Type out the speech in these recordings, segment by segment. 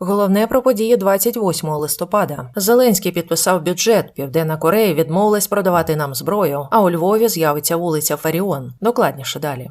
Головне про події 28 листопада. Зеленський підписав бюджет. Південна Корея відмовилась продавати нам зброю, а у Львові з'явиться вулиця Фаріон. Докладніше далі.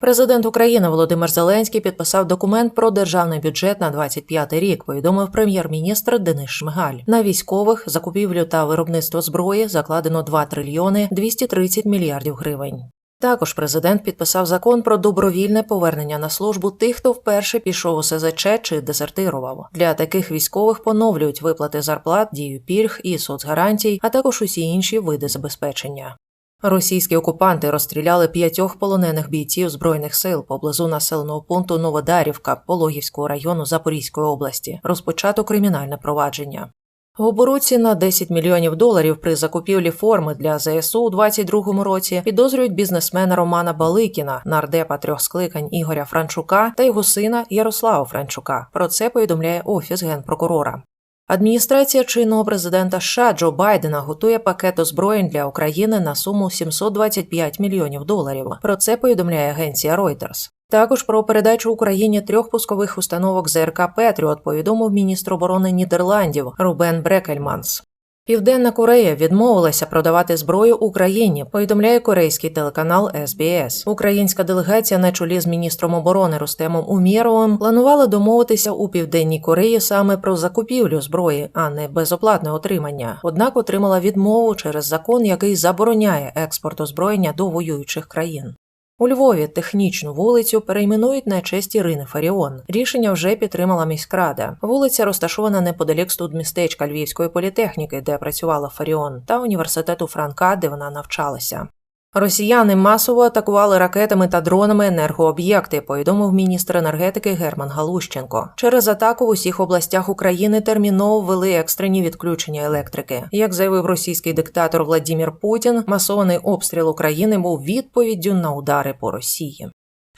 Президент України Володимир Зеленський підписав документ про державний бюджет на 25 рік. Повідомив прем'єр-міністр Денис Шмигаль. На військових закупівлю та виробництво зброї закладено 2 трильйони 230 мільярдів гривень. Також президент підписав закон про добровільне повернення на службу тих, хто вперше пішов у СЗЧ чи дезертирував. Для таких військових поновлюють виплати зарплат, дію пільг і соцгарантій, а також усі інші види забезпечення. Російські окупанти розстріляли п'ятьох полонених бійців збройних сил поблизу населеного пункту Новодарівка Пологівського району Запорізької області. Розпочато кримінальне провадження. В оборудці на 10 мільйонів доларів при закупівлі форми для ЗСУ у 2022 році підозрюють бізнесмена Романа Баликіна, нардепа трьох скликань Ігоря Франчука та його сина Ярослава Франчука. Про це повідомляє офіс генпрокурора. Адміністрація чинного президента США Джо Байдена готує пакет озброєнь для України на суму 725 мільйонів доларів. Про це повідомляє агенція Reuters. Також про передачу Україні трьох пускових установок ЗРК Петріот повідомив міністр оборони Нідерландів Рубен Брекельманс. Південна Корея відмовилася продавати зброю Україні. Повідомляє корейський телеканал СБС. Українська делегація на чолі з міністром оборони Рустемом Умєровим планувала домовитися у південній Кореї саме про закупівлю зброї, а не безоплатне отримання. Однак отримала відмову через закон, який забороняє експорт озброєння до воюючих країн. У Львові технічну вулицю перейменують на честь Ірини Фаріон. Рішення вже підтримала міськрада. Вулиця розташована неподалік студмістечка Львівської політехніки, де працювала Фаріон, та університету Франка, де вона навчалася. Росіяни масово атакували ракетами та дронами енергооб'єкти, повідомив міністр енергетики Герман Галущенко. Через атаку в усіх областях України терміново ввели екстрені відключення електрики. Як заявив російський диктатор Владімір Путін, масований обстріл України був відповіддю на удари по Росії.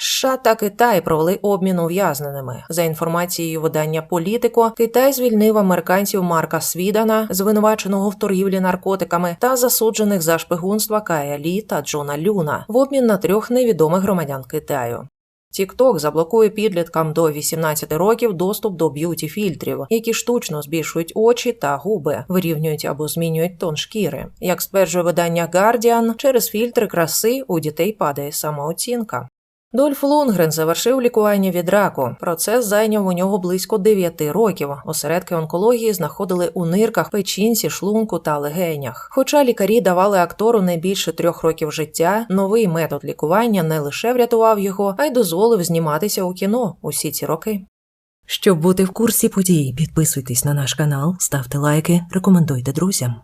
США та Китай провели обмін ув'язненими. За інформацією видання Політико, Китай звільнив американців Марка Свідана, звинуваченого в торгівлі наркотиками, та засуджених за шпигунства Кая Лі та Джона Люна в обмін на трьох невідомих громадян Китаю. TikTok заблокує підліткам до 18 років доступ до б'юті-фільтрів, які штучно збільшують очі та губи, вирівнюють або змінюють тон шкіри. Як стверджує видання Guardian, через фільтри краси у дітей падає самооцінка. Дольф Лунгрен завершив лікування від раку. Процес зайняв у нього близько 9 років. Осередки онкології знаходили у нирках, печінці, шлунку та легенях. Хоча лікарі давали актору не більше трьох років життя, новий метод лікування не лише врятував його, а й дозволив зніматися у кіно усі ці роки. Щоб бути в курсі подій, підписуйтесь на наш канал, ставте лайки, рекомендуйте друзям.